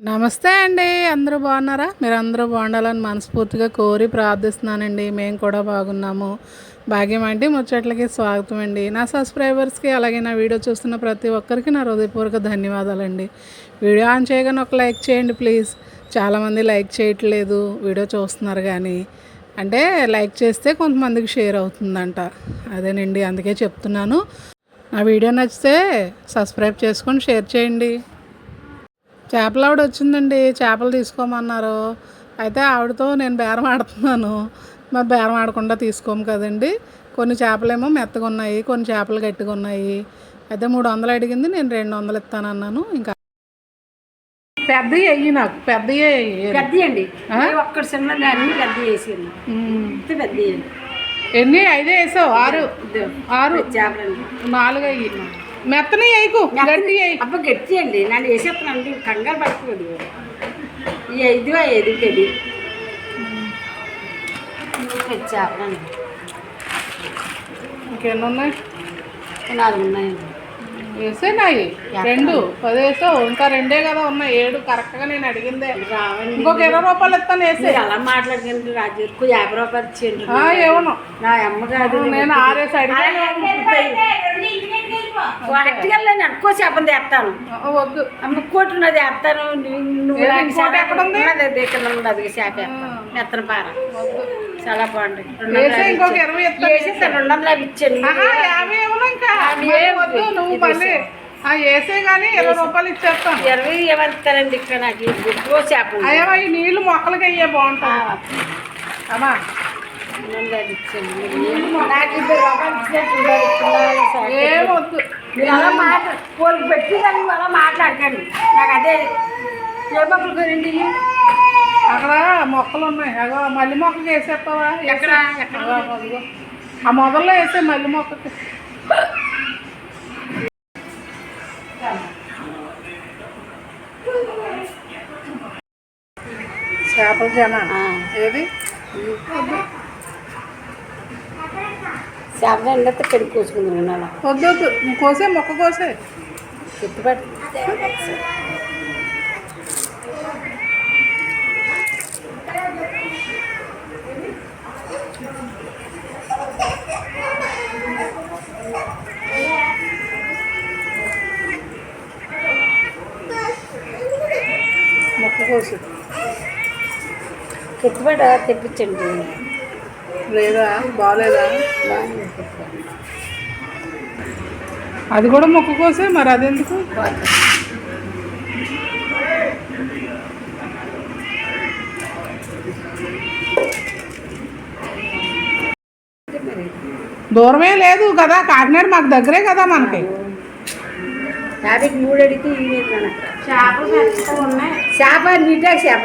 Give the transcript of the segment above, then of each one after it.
నమస్తే అండి. అందరూ బాగున్నారా? మీరు అందరూ బాగుండాలని మనస్ఫూర్తిగా కోరి ప్రార్థిస్తున్నానండి. మేము కూడా బాగున్నాము. భాగ్యం అంటే ముచ్చట్లకి స్వాగతం అండి. నా సబ్స్క్రైబర్స్కి అలాగే నా వీడియో చూస్తున్న ప్రతి ఒక్కరికి నా హృదయపూర్వక ధన్యవాదాలండి. వీడియో ఆన్ చేయగానే ఒక లైక్ చేయండి ప్లీజ్. చాలామంది లైక్ చేయట్లేదు. వీడియో చూస్తున్నారు కానీ అంటే లైక్ చేస్తే కొంతమందికి షేర్ అవుతుందంట. అదేనండి. అందుకే చెప్తున్నాను. నా వీడియో నచ్చితే సబ్స్క్రైబ్ చేసుకొని షేర్ చేయండి. చేపల ఆవిడ వచ్చిందండి. చేపలు తీసుకోమన్నారు. అయితే ఆవిడతో నేను బేరం ఆడుతున్నాను. మరి బేరం ఆడకుండా తీసుకోము కదండి. కొన్ని చేపలేమో మెత్తగా ఉన్నాయి కొన్ని చేపలు గట్టిగా ఉన్నాయి. అయితే మూడు వందలు అడిగింది నేను రెండు వందలు ఇస్తానన్నాను. ఇంకా పెద్దవి అయ్యి నాకు పెద్దవి పెద్ద అండి. ఒక్కటి చిన్న అన్ని పెద్ద ఎన్ని? ఐదే వేసావు? ఆరు. ఆరు. చేపలండి. నాలుగు అయ్యి. మెత్తని వేయకు గట్టి అబ్బ గట్టి అండి. నన్ను వేసేస్తానండి కంగారు ఐదు పెది చేపలండి ఇంకెన్ని ఉన్నాయి? నాలుగు ఉన్నాయండి. వేసేనాయి రెండు. పది వేసావు. ఇంకా రెండే కదా ఉన్నాయి. ఏడు. కరెక్ట్గా నేను అడిగిందే. రావండి. ఇంకొక ఇరవై రూపాయలు ఇస్తాను వేసే అలా మాట్లాడకండి రాజు? ఎక్కువ యాభై రూపాయలు ఇచ్చేయండి. ఏమను నా అమ్మ కాదు నేను ఆరేసి అడిగాను. వాటికెళ్ళని అనుకో చేపలు తెస్తాను వద్దు. ముక్కోటి ఉన్నది వేస్తాను నువ్వు ఇక్కడ చేప వేస్తాను మెత్తన పార. చాలా వేసేస్తాను రెండు వందలు ఇచ్చాను. వేసే కానీ ఇరవై రూపాయలు ఇచ్చేస్తాను. ఇరవై ఏమంటారండి ఇక్కడ నాకు? గుడ్డు చేప. అయ్యా ఈ నీళ్ళు మొక్కలకి అయ్యే ఆ, బాగుంటుంది అమ్మా నాకు ఇద్దరు రూపాయలు ఇచ్చినట్టు వద్దు. మీరు అలా మాట వాళ్ళకి పెట్టి దాన్ని అలా మాట్లాడకండి. నాకు అదే ఏ మొక్కలు కొనండి అక్కడ మొక్కలు ఉన్నాయి. అగో మల్లి మొక్కకి వేసేస్తావా? ఎక్కడ? ఎక్కడ. ఆ మొదల్లో వేసే మల్లి మొక్కకి. చేపల జన. ఏది? చేపలు ఎండితే పెళ్ళి కోసుకుందాం అలా వద్దు కోసే మొక్క కోసే. పెట్టుబడి మొక్క కోసి. పెట్టుబడి తెప్పించండి. లేదా? బాగాలేదా. అది కూడా మొక్క కోసే మరి అదెందుకు? దూరమే లేదు కదా కాకినాడ మాకు దగ్గరే కదా మనకి.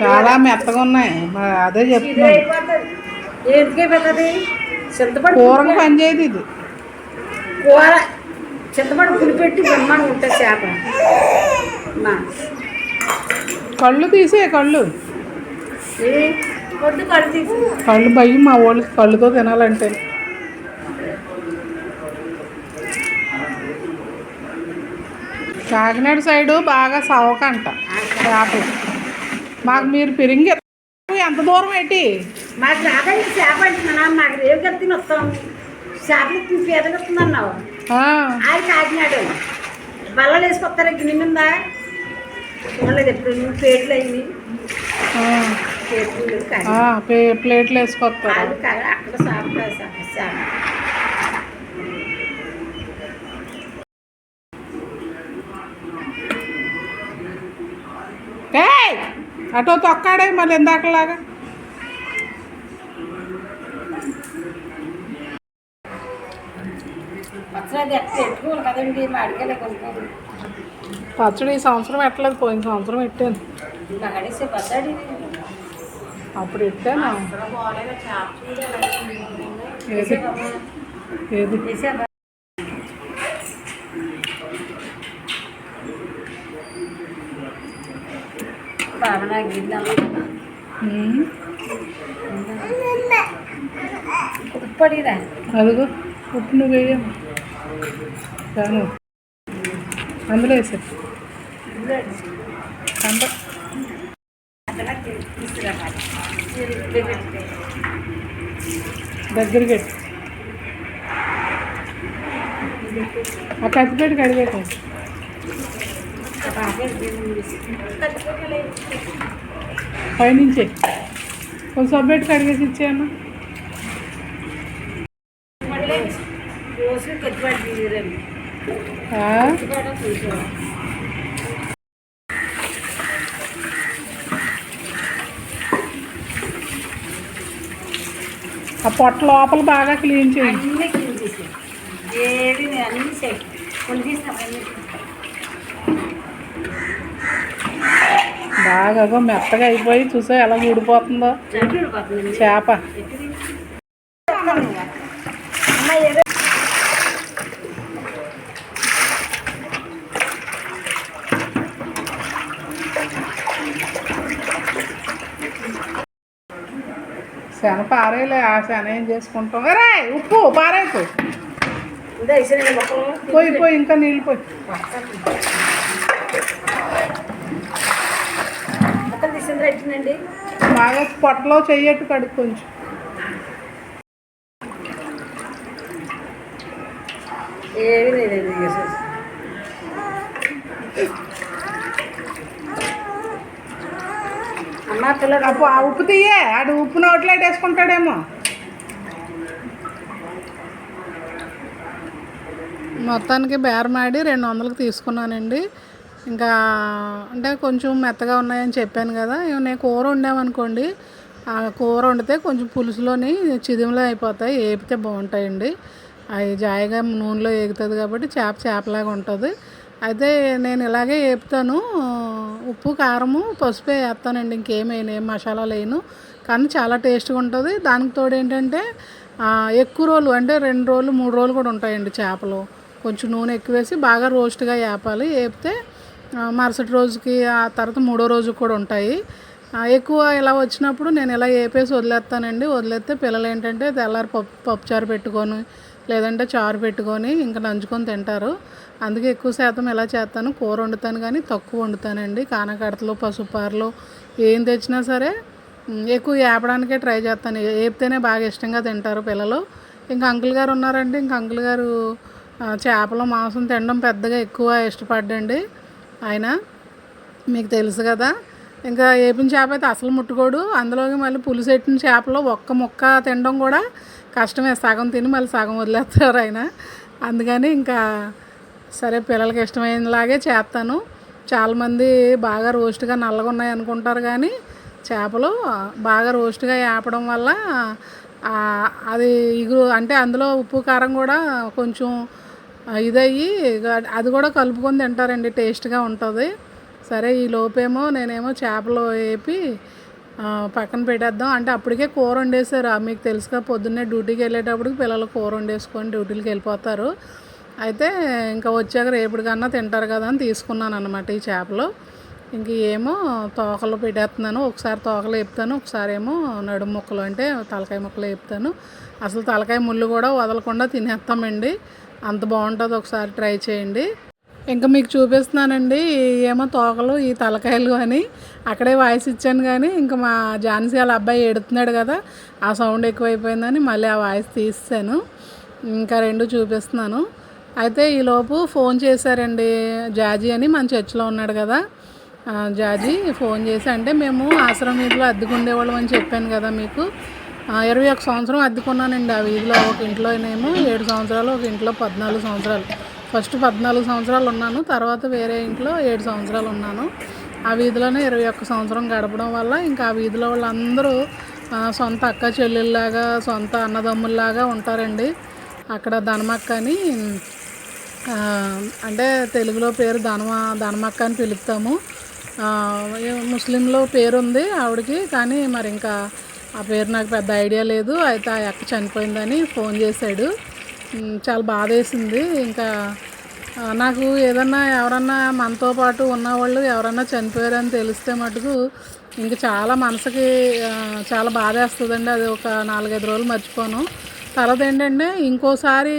చాలా మెత్తగా ఉన్నాయి. మరి అదే చెప్తున్నాను ఎందుకే పెద్దది? చింతపండు కూరకు పని చేయదు ఇది. కూర చింతపండు పులిపెట్టి బ్రహ్మాండం ఉంటుంది చేప. కళ్ళు తీసే కళ్ళు. కళ్ళు భయం మా వాళ్ళకి కళ్ళుతో తినాలంటే. కాకినాడ సైడు బాగా సవకంట చేపలు మాకు మీరు పిరింగి ఎంత దూరం ఏంటి? మాకు రాదండి చేప అంటున్నా మాకు రేవు కలిసి వస్తాం. చేపలు పేదగొస్తుంది అన్నావు ఆ, అది కాకినాడ బల్లలు వేసుకొస్తారా గిన్నె మీద? చూడలేదు ఎప్పుడు ప్లేట్లు అయింది ప్లేట్లు వేసుకొస్తారు? అక్కడ చేప చేప. ఏయ్! అటో తొక్కాడే మళ్ళీ ఇందాకలాగా. పచ్చడి ఈ సంవత్సరం ఎట్టలేదు పోయిన సంవత్సరం పెట్టాను. అప్పుడు పెట్టాను. ఏది? ఏది వేసావా ఉప్పడిరా. అదిగో ఉప్పు నువ్వు వేయము దాను అందులో వేసారు అంత దగ్గరికి పెట్టు. ఆ కత్తిపెట్టి కడిగేట పైనుంచి కొంచెం సబ్బెట్టి కడిగేసి ఇచ్చేయమ్మా రోజు కట్టుబడి తీయరండి ఆ? ఆ పొట్ట లోపల బాగా క్లీన్ చేయండి అన్నీ క్లీన్ చేసి ఏది నేను అన్నీ చేయి కొన్ని తీస్తాను అన్నీ బాగా మెత్తగా అయిపోయి చూసా ఎలా ఊడిపోతుందో? చేప. శన పారేలే ఆ శన ఏం చేసుకుంటాం రే ఉప్పు పారేకు పోయి పోయి ఇంకా నీళ్ళు పోయి. రైతుందండి బాగా పొట్టలో చెయ్యట్టు కడుక్కు కొంచెం. ఏమీ లేదు చేసేసి అమ్మ పిల్లలు అప్పు ఆ ఉప్పు తీయే ఆడు ఉప్పు నోట్లో వేసుకుంటాడేమో మొత్తానికి బేరమాడి రెండు వందలకు తీసుకున్నానండి. ఇంకా అంటే కొంచెం మెత్తగా ఉన్నాయని చెప్పాను కదా. నేను కూర వండామనుకోండి ఆ కూర వండితే కొంచెం పులుసులోని చిదిమలు అయిపోతాయి ఏపితే బాగుంటాయండి. అవి జాయిగా నూనెలో ఏగుతుంది కాబట్టి చేప చేపలాగా ఉంటుంది. అయితే నేను ఇలాగే వేపుతాను ఉప్పు కారము పసుపే వేస్తానండి ఇంకేం ఏం మసాలా లేను కానీ చాలా టేస్ట్గా ఉంటుంది. దానికి తోడు ఏంటంటే ఎక్కువ రోజులు అంటే రెండు రోజులు మూడు రోజులు కూడా ఉంటాయండి చేపలు. కొంచెం నూనె ఎక్కువేసి బాగా రోస్ట్గా వేపాలి వేపితే మరుసటి రోజుకి ఆ తర్వాత మూడో రోజు కూడా ఉంటాయి. ఎక్కువ ఇలా వచ్చినప్పుడు నేను ఇలా వేపేసి వదిలేస్తానండి. వదిలేస్తే పిల్లలు ఏంటంటే తెల్లారి పప్పు పప్పుచారు పెట్టుకొని లేదంటే చారు పెట్టుకొని ఇంకా నంచుకొని తింటారు. అందుకే ఎక్కువ శాతం ఇలా చేస్తాను కూర వండుతాను కానీ తక్కువ వండుతానండి. కానకడతలు పసుపారలు ఏం తెచ్చినా సరే ఎక్కువ వేపడానికే ట్రై చేస్తాను. వేపితేనే బాగా ఇష్టంగా తింటారు పిల్లలు. ఇంకా అంకుల్ గారు ఉన్నారంటే ఇంకా అంకుల్ గారు చేపల చేపలు మాంసం తినడం పెద్దగా ఎక్కువ ఇష్టపడ్డండి. ఆయన మీకు తెలుసు కదా. ఇంకా ఏపిన చేప అయితే అసలు ముట్టుకోడు. అందులోకి మళ్ళీ పులుసు పెట్టిన చేపలో ఒక్క ముక్క తినడం కూడా కష్టమే. సగం తిని మళ్ళీ సగం వదిలేస్తారు ఆయన. అందుకని ఇంకా సరే పిల్లలకి ఇష్టమైనలాగే చేస్తాను. చాలామంది బాగా రోస్ట్గా నల్లగా ఉన్నాయి అనుకుంటారు కానీ చేపలు బాగా రోస్ట్గా వేపడం వల్ల అది ఇగురు అంటే అందులో ఉప్పు కారం కూడా కొంచెం ఇదయ్యి అది కూడా కలుపుకొని తింటారండి టేస్ట్గా ఉంటుంది. సరే ఈ లోపేమో నేనేమో చేపలు వేపి పక్కన పెట్టేద్దాం. అంటే అప్పటికే కూర వండేసారు ఆ, మీకు తెలుసుగా పొద్దున్నే డ్యూటీకి వెళ్ళేటప్పటికి పిల్లలు కూర వండేసుకొని డ్యూటీకి వెళ్ళిపోతారు. అయితే ఇంకా వచ్చాక రేపటికన్నా తింటారు కదా అని తీసుకున్నాను అనమాట ఈ చేపలు. ఇంక ఏమో తోకలు పెట్టేస్తున్నాను. ఒకసారి తోకలు వేపుతాను ఒకసారి ఏమో నడుము ముక్కలు అంటే తలకాయ ముక్కలు వేపుతాను. అసలు తలకాయ ముళ్ళు కూడా వదలకుండా తినేస్తామండి. అంత బాగుంటుంది ఒకసారి ట్రై చేయండి. ఇంకా మీకు చూపిస్తున్నానండి ఏమో తోకలు ఈ తలకాయలు అని. అక్కడే వాయిస్ ఇచ్చాను కానీ ఇంకా మా ఝాన్సీ వాళ్ళ అబ్బాయి ఎడుతున్నాడు కదా ఆ సౌండ్ ఎక్కువైపోయిందని మళ్ళీ ఆ వాయిస్ తీసాను ఇంకా రెండు చూపిస్తున్నాను. అయితే ఈలోపు ఫోన్ చేశారండి జాజీ అని మన చర్చిలో ఉన్నాడు కదా. జాజీ ఫోన్ చేసి అంటే మేము ఆశ్రమం వీధిలో అద్దెకుండేవాళ్ళం అని చెప్పాను కదా మీకు. ఇరవై ఒక సంవత్సరం అద్దెకున్నానండి ఆ వీధిలో ఒక ఇంట్లోనేమో ఏడు సంవత్సరాలు ఒక ఇంట్లో పద్నాలుగు సంవత్సరాలు. ఫస్ట్ పద్నాలుగు సంవత్సరాలు ఉన్నాను తర్వాత వేరే ఇంట్లో ఏడు సంవత్సరాలు ఉన్నాను. ఆ వీధిలోనే ఇరవై ఒక్క సంవత్సరం గడపడం వల్ల ఇంకా ఆ వీధిలో వాళ్ళందరూ సొంత అక్క చెల్లెళ్ళలాగా సొంత అన్నదమ్ముల్లాగా ఉంటారండి. అక్కడ ధనమక్క అని అంటే తెలుగులో పేరు ధనమ ధనమక్క అని పిలుస్తాము ముస్లింలో పేరు ఉంది ఆవిడకి కానీ మరి ఇంకా ఆ పేరు నాకు పెద్ద ఐడియా లేదు. అయితే ఆ అక్క చనిపోయిందని ఫోన్ చేశాడు. చాలా బాధ వేసింది. ఇంకా నాకు ఏదన్నా ఎవరన్నా మనతో పాటు ఉన్నవాళ్ళు ఎవరన్నా చనిపోయారని తెలిస్తే మటుకు ఇంక చాలా మనసుకి చాలా బాధ వేస్తుందండి. అది ఒక నాలుగైదు రోజులు మర్చిపోను. తర్వాత ఏంటంటే ఇంకోసారి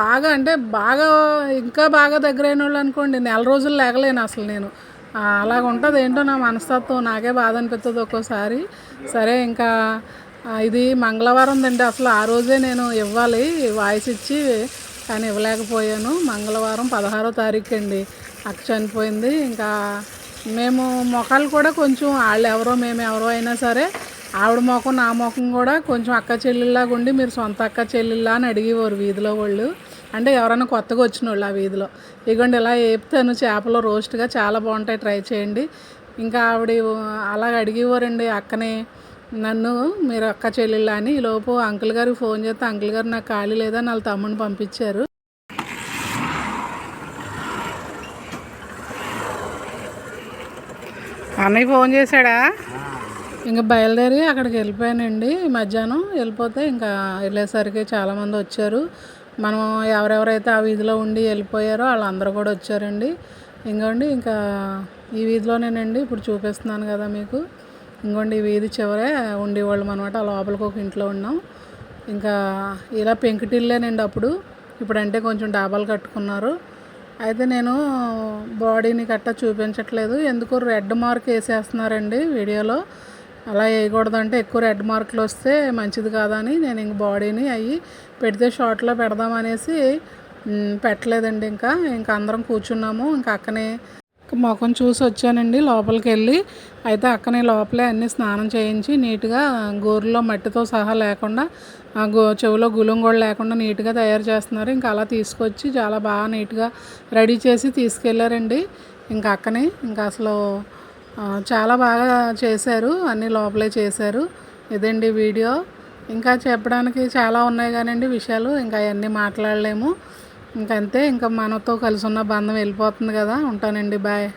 బాగా అంటే బాగా ఇంకా బాగా దగ్గరైన వాళ్ళు అనుకోండి నెల రోజులు లేగలేను అసలు నేను. అలాగ ఉంటుంది. ఏంటో నా మనస్తత్వం. నాకే బాధ అనిపిస్తుంది ఒక్కోసారి. సరే ఇంకా ఇది మంగళవారం అండి అసలు ఆ రోజే నేను ఇవ్వాలి. వాయిస్ ఇచ్చి కానీ ఇవ్వలేకపోయాను. మంగళవారం పదహారో తారీఖు అండి. అక్క చనిపోయింది. ఇంకా మేము మొఖాలు కూడా కొంచెం వాళ్ళు ఎవరో మేము ఎవరో అయినా సరే ఆవిడ ముఖం నా మొఖం కూడా కొంచెం అక్క చెల్లెల్లాగా ఉండి మీరు సొంత అక్క చెల్లెల్లా అని అడిగేవారు వీధిలో వాళ్ళు. అంటే ఎవరైనా కొత్తగా వచ్చిన వాళ్ళు ఆ వీధిలో. ఇగోండి ఇలా వేపుతాను చేపలు రోస్ట్గా చాలా బాగుంటాయి. ట్రై చేయండి. ఇంకా ఆవిడ అలాగ అడిగేవారండి అక్కనే నన్ను మీరు అక్క చెల్లెళ్ళ అని. ఈ లోపు అంకుల్ గారికి ఫోన్ చేస్తే అంకుల్ గారు నాకు ఖాళీ లేదని వాళ్ళ తమ్ముడిని పంపించారు. అన్నయ్య ఫోన్ చేశాడా? ఇంకా బయలుదేరి అక్కడికి వెళ్ళిపోయానండి. మధ్యాహ్నం వెళ్ళిపోతే ఇంకా వెళ్ళేసరికి చాలామంది వచ్చారు. మనం ఎవరెవరైతే ఆ వీధిలో ఉండి వెళ్ళిపోయారో వాళ్ళందరూ కూడా వచ్చారండి. ఇంకోండి ఇంకా ఈ వీధిలోనేనండి. ఇప్పుడు చూపిస్తున్నాను కదా మీకు. ఇంకోండి ఈ వీధి చివరే ఉండేవాళ్ళం అనమాట ఆ లోపలికి ఒక ఇంట్లో ఉన్నాం. ఇంకా ఇలా పెంకుటిల్లేనండి అప్పుడు. ఇప్పుడంటే కొంచెం డాబాలు కట్టుకున్నారు. అయితే నేను బాడీని గట్టా చూపించట్లేదు. ఎందుకు రెడ్ మార్క్ వేసేస్తున్నారండి వీడియోలో. అలా వేయకూడదంటే ఎక్కువ రెడ్ మార్కులు వస్తే మంచిది కాదని నేను ఇంక బాడీని అవి పెడితే షార్ట్లో పెడదామనేసి పెట్టలేదండి ఇంకా. ఇంకా అందరం కూర్చున్నాము. ఇంకా అక్కనే ముఖం చూసి వచ్చానండి లోపలికి వెళ్ళి అయితే అక్కనే లోపలే అన్ని స్నానం చేయించి నీట్గా గోరులో మట్టితో సహా లేకుండా ఆ గో చెవిలో గులం కూడా లేకుండా నీట్గా తయారు చేస్తున్నారు. ఇంకా అలా తీసుకొచ్చి చాలా బాగా నీట్గా రెడీ చేసి తీసుకెళ్ళారండి. ఇంకా అక్కనే ఇంకా అసలు చాలా బాగా చేశారు అన్నీ లోపలే చేశారు. ఇదండి వీడియో. ఇంకా చెప్పడానికి చాలా ఉన్నాయి కానండి విషయాలు ఇంకా అవన్నీ మాట్లాడలేము. ఇంకంతే ఇంకా మనతో కలిసి ఉన్న బంధం వెళ్ళిపోతుంది కదా. ఉంటానండి బాయ్.